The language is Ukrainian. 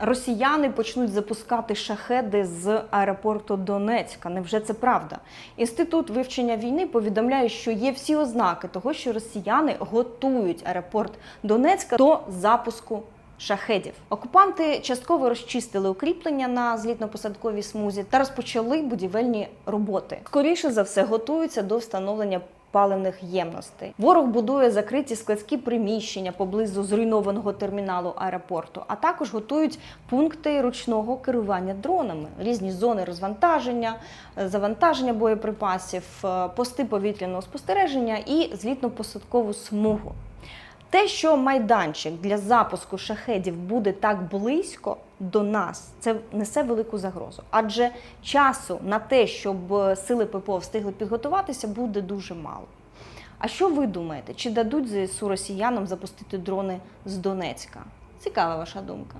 Росіяни почнуть запускати шахеди з аеропорту Донецька. Невже це правда? Інститут вивчення війни повідомляє, що є всі ознаки того, що росіяни готують аеропорт Донецька до запуску. Шахедів окупанти частково розчистили укріплення на злітно-посадковій смузі та розпочали будівельні роботи. Скоріше за все готуються до встановлення паливних ємностей. Ворог будує закриті складські приміщення поблизу зруйнованого терміналу аеропорту, а також готують пункти ручного керування дронами, різні зони розвантаження, е, завантаження боєприпасів, е, пости повітряного спостереження і злітно-посадкову смугу. Те, що майданчик для запуску шахедів буде так близько до нас, це несе велику загрозу. Адже часу на те, щоб е, сили ППО встигли підготуватися, буде дуже мало. А що ви думаєте, чи дадуть ЗСУ росіянам запустити дрони з Донецька? Цікава ваша думка.